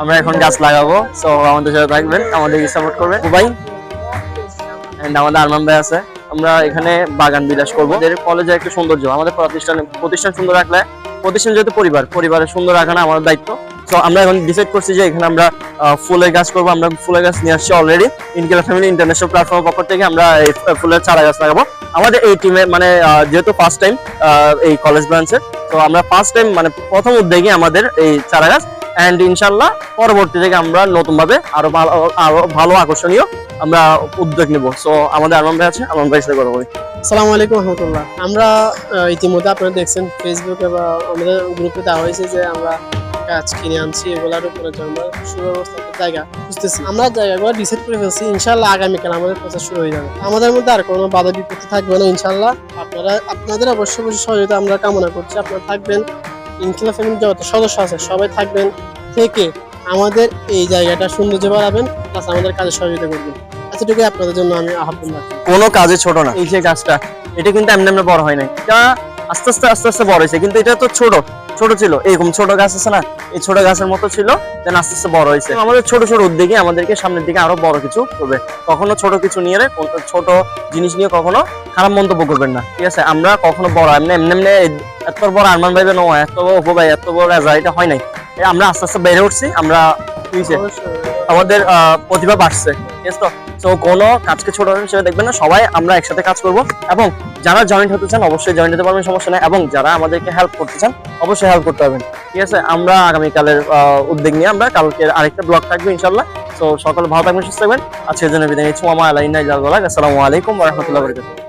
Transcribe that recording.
আমরা এখন গাছ লাগাবো। সো আমাদের সাথে থাকবেন আমাদেরকে সাপোর্ট করবেন। ভাই এন্ড আমাদের আরমান ভাই আছে। আমরা এখানে বাগান বিলাস করব। আমাদের কলেজে একটা সৌন্দর্য, আমাদের প্রতিষ্ঠানে প্রতিষ্ঠান সুন্দর রাখলে প্রতিষ্ঠান যেহেতু পরিবার, পরিবারের সুন্দর রাখানো আমাদের দায়িত্ব। তো আমরা এখন ডিসাইড করছি যে এখানে আমরা ফুলের গাছ করব। আমরা ফুলের গাছ নিয়ে আসছি অলরেডি ইনকেলা ফ্যামিলি ইন্টারন্যাশনাল প্ল্যাটফর্মের পক্ষ থেকে আমরা এই ফুলের চারা গাছ লাগাবো। আমাদের এই টিমে মানে যেহেতু ফার্স্ট টাইম এই কলেজ ব্রাঞ্চের তো আমরা ফার্স্ট টাইম মানে প্রথম উদ্যোগে আমাদের এই চারা গাছ অ্যান্ড ইনশাল্লাহ পরবর্তী থেকে আমরা নতুনভাবে আরও ভালো আরও ভালো আকর্ষণীয় আমরা উদ্যোগ নিব। সো আমাদের আরমান ভাই আছে আরমান ভাইয়ের সাথে কথা বলি। আসসালামু আলাইকুম রহমতুল্লাহ। আমরা ইতিমধ্যে আপনারা দেখছেন ফেসবুকে বা আমাদের গ্রুপে দেওয়া হয়েছে যে আমরা গাছ কিনে আনছি, এগুলার উপরে আমরা সুব্যবস্থা জায়গা খুঁজতেছি। আমরা জায়গাগুলো ডিসাইড করে ফেলছি, ইনশাল্লাহ আগামীকাল আমাদের প্রচার শুরু হয়ে যাবে। আমাদের মধ্যে আর কোনো বাধা বিপত্তি থাকবে না, ইনশাল্লাহ। আপনারা, আপনাদের অবশ্যই অবশ্যই সহযোগিতা আমরা কামনা করছি। আপনারা থাকবেন ইনকিলা ফ্যামিলির যত সদস্য আছে সবাই থাকবেন থেকে আমাদের এই জায়গাটা সৌন্দর্য বাড়াবেন প্লাস আমাদের কাজে সহযোগিতা করবেন। এতটুকুই আপনাদের জন্য আমি আহ্বান রাখি কোনো কাজে ছোট না। এই যে গাছটা এটা কিন্তু এমনি এমনি বড় হয় নাই। এটা আস্তে আস্তে আস্তে আস্তে বড় হয়েছে কিন্তু এটা তো ছোট ছোট ছিল। এরকম ছোট গাছ আছে না এই ছোট গাছের মতো ছিল দেন আস্তে আস্তে বড় হয়েছে। আমাদের ছোট ছোট উদ্যোগে আমাদেরকে সামনের দিকে আরও বড় কিছু করবে। কখনো ছোট কিছু নিয়ে ছোট জিনিস নিয়ে কখনো খারাপ মন্তব্য করবেন না। ঠিক আছে? আমরা কখনো বড় এমনি এমনি এমনি এত বড় আরমান ভাইবে নো এত বড় অপু ভাই, এত বড় রাজা, এটা হয় নাই। আমরা আস্তে আস্তে বেড়ে উঠছি, আমরা আমাদের প্রতিভা বাড়ছে, ঠিক আছে তো? তো কোনো কাজকে ছোট হিসেবে দেখবেন না, সবাই আমরা একসাথে কাজ করব এবং যারা জয়েন্ট হতে চান, অবশ্যই জয়েন্ট হতে পারবেন, সমস্যা নেই। এবং যারা আমাদেরকে হেল্প করতে চান, অবশ্যই হেল্প করতে পারবেন, ঠিক আছে? আমরা আগামীকালের উদ্যোগ নিয়ে আমরা কালকে আরেকটা ব্লগ থাকবে ইনশাল্লাহ তো সকালে ভালো থাকবেন, সুস্থ থাকবেন। আজকের জন্য বিদায় নিচ্ছি মামা আলাইনা আসসালামু আলাইকুম রহমতুল্লাহ বরকাতুহ।